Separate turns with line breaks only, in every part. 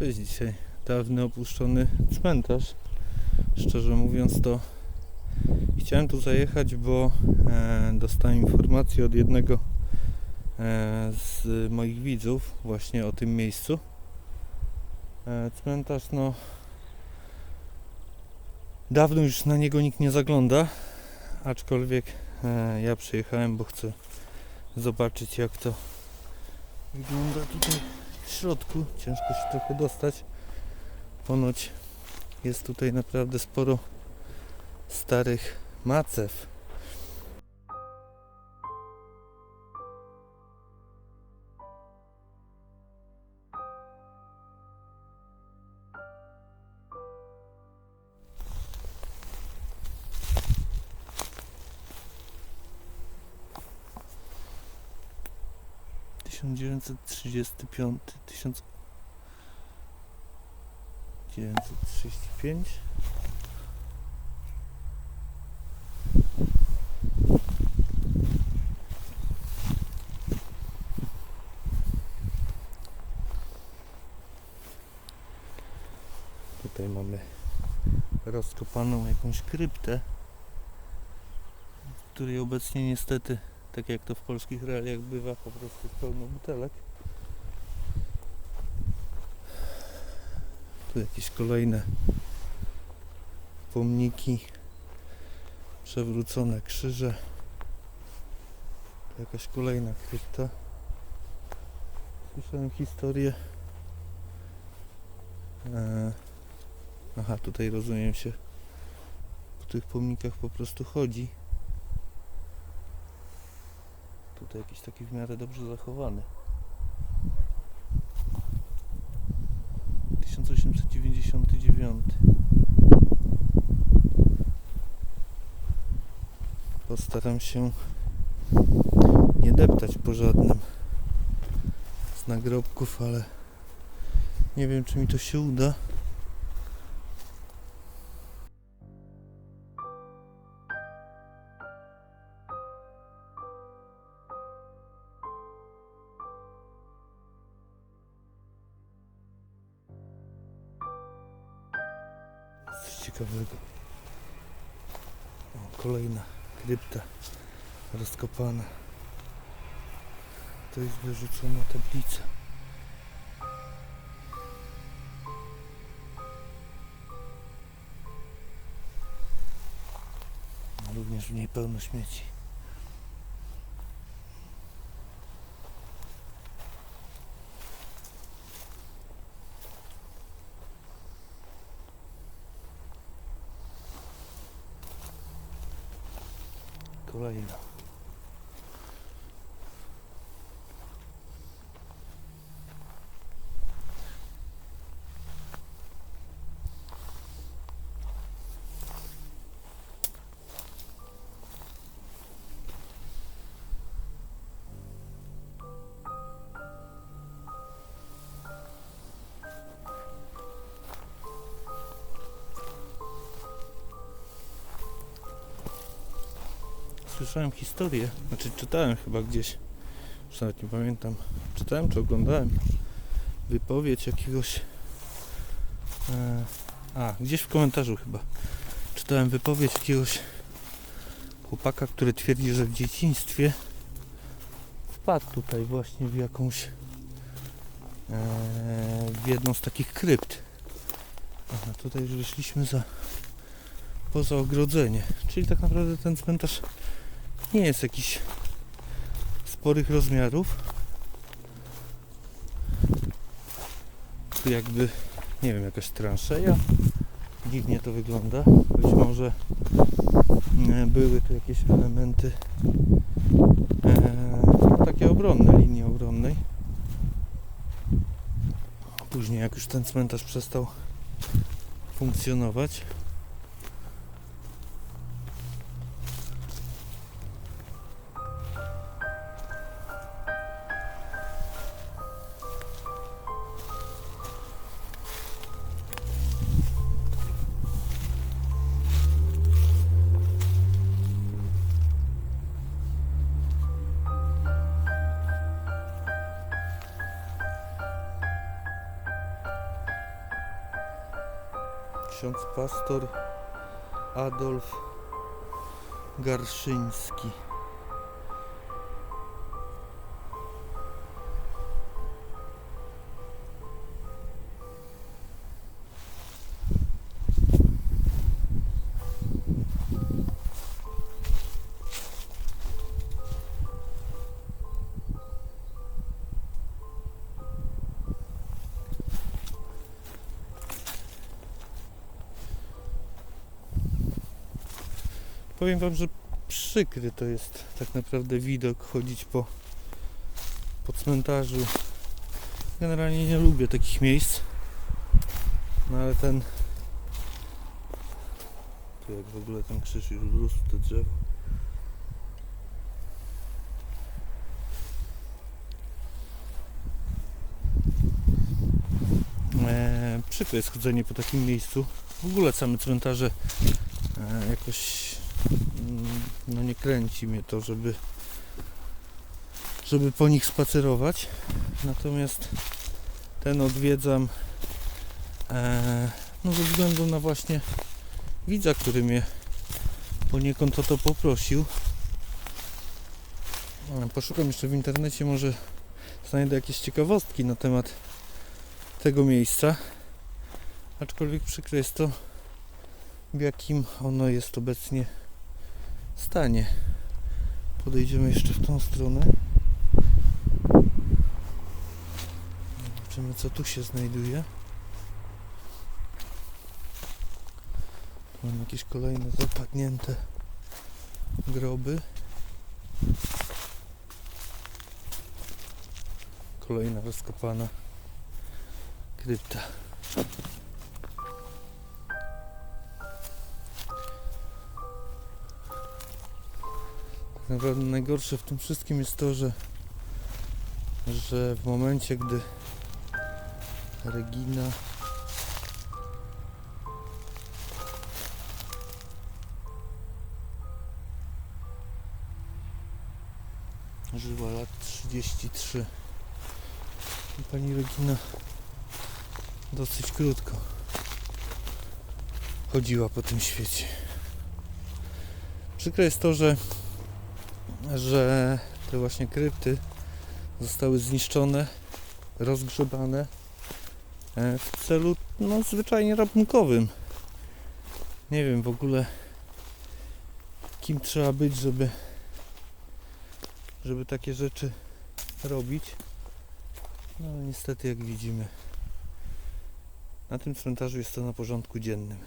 Jest dzisiaj dawny opuszczony cmentarz. Szczerze mówiąc to chciałem tu zajechać, bo e, dostałem informację od jednego e, z moich widzów właśnie o tym miejscu. E, cmentarz no dawno już na niego nikt nie zagląda, aczkolwiek e, ja przyjechałem, bo chcę zobaczyć jak to wygląda tutaj w środku. Ciężko się trochę dostać. Ponoć jest tutaj naprawdę sporo starych macew. Tysiąc dziewięćset trzydziesty piąty, tysiąc dziewięćset trzydzieści pięć. Tutaj mamy rozkopaną jakąś kryptę, której obecnie niestety, tak jak to w polskich realiach bywa, po prostu pełno butelek. Tu jakieś kolejne pomniki, przewrócone krzyże. Jakaś kolejna krypta. Słyszałem historię. E, Aha, tutaj rozumiem się po tych pomnikach po prostu chodzi. Tutaj jakiś taki w miarę dobrze zachowany. 1899 Postaram się nie deptać po żadnym z nagrobków, ale nie wiem czy mi to się uda. Ciekawego. O, kolejna krypta rozkopana. To jest wyrzucona tablica. Również w niej pełno śmieci. Kolejna. Słyszałem historię, znaczy czytałem chyba gdzieś, już nawet nie pamiętam, czytałem czy oglądałem wypowiedź jakiegoś e, a, gdzieś w komentarzu chyba czytałem wypowiedź jakiegoś chłopaka, który twierdzi, że w dzieciństwie wpadł tutaj właśnie w jakąś e, w jedną z takich krypt. Aha, tutaj już wyszliśmy za poza ogrodzenie, czyli tak naprawdę ten cmentarz nie jest jakiś sporych rozmiarów. Tu jakby, nie wiem, jakaś transzeja. Dziwnie to wygląda. Być może e, były tu jakieś elementy e, takie obronne, linii obronnej. Później jak już ten cmentarz przestał funkcjonować, ksiądz pastor Adolf Garszyński. Powiem wam, że przykry to jest tak naprawdę widok chodzić po, po cmentarzu. Generalnie nie lubię takich miejsc. No ale ten tu jak w ogóle ten krzyż już urósł to drzewo. Eee, przykre jest chodzenie po takim miejscu. W ogóle same cmentarze e, jakoś no nie kręci mnie to, żeby żeby po nich spacerować. Natomiast ten odwiedzam e, no ze względu na właśnie widza, który mnie poniekąd o to poprosił. E, Poszukam jeszcze w internecie, może znajdę jakieś ciekawostki na temat tego miejsca. Aczkolwiek przykre jest to, w jakim ono jest obecnie stanie. Podejdziemy jeszcze w tą stronę. Zobaczymy co tu się znajduje. Mam jakieś kolejne zapadnięte groby. Kolejna rozkopana krypta. Naprawdę najgorsze w tym wszystkim jest to, że, że w momencie, gdy Regina żyła lat 33 i pani Regina dosyć krótko chodziła po tym świecie. Przykre jest to, że że te właśnie krypty zostały zniszczone, rozgrzebane e, w celu no, zwyczajnie rabunkowym. Nie wiem w ogóle kim trzeba być, żeby żeby takie rzeczy robić. No niestety jak widzimy na tym cmentarzu jest to na porządku dziennym.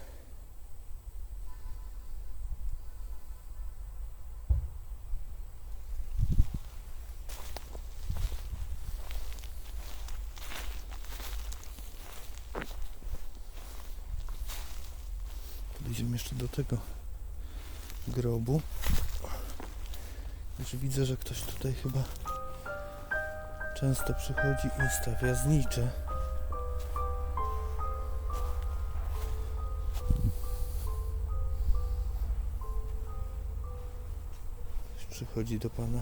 Podejdziemy jeszcze do tego grobu. Już widzę, że ktoś tutaj chyba często przychodzi i stawia znicze. Przychodzi do pana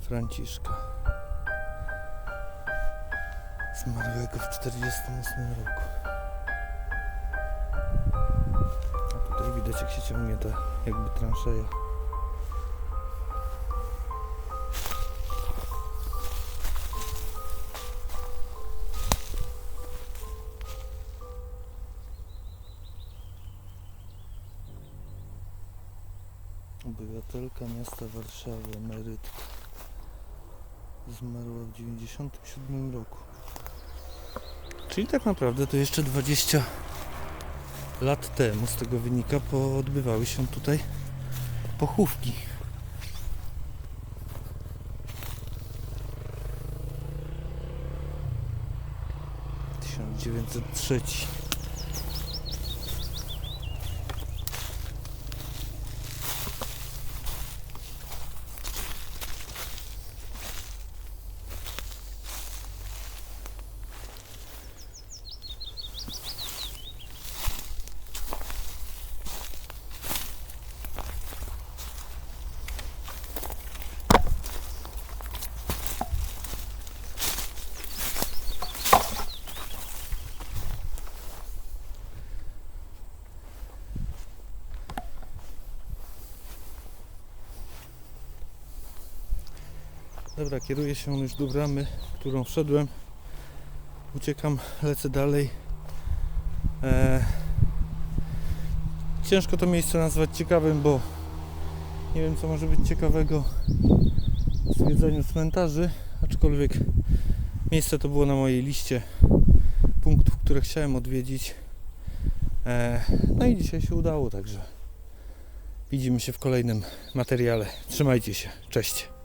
Franciszka. Zmarłego w 48 roku. Tutaj widać jak się ciągnie ta jakby transzeja. Obywatelka miasta Warszawy, emerytka. Zmarła w 97 roku. Czyli tak naprawdę to jeszcze 20 lat temu z tego wynika, bo odbywały się tutaj pochówki. Tysiąc dziewięćset trzeci. Dobra, kieruję się już do bramy, którą wszedłem. Uciekam, lecę dalej. E, ciężko to miejsce nazwać ciekawym, bo nie wiem co może być ciekawego w zwiedzaniu cmentarzy, aczkolwiek miejsce to było na mojej liście punktów, które chciałem odwiedzić. E, no i dzisiaj się udało, także widzimy się w kolejnym materiale. Trzymajcie się, cześć.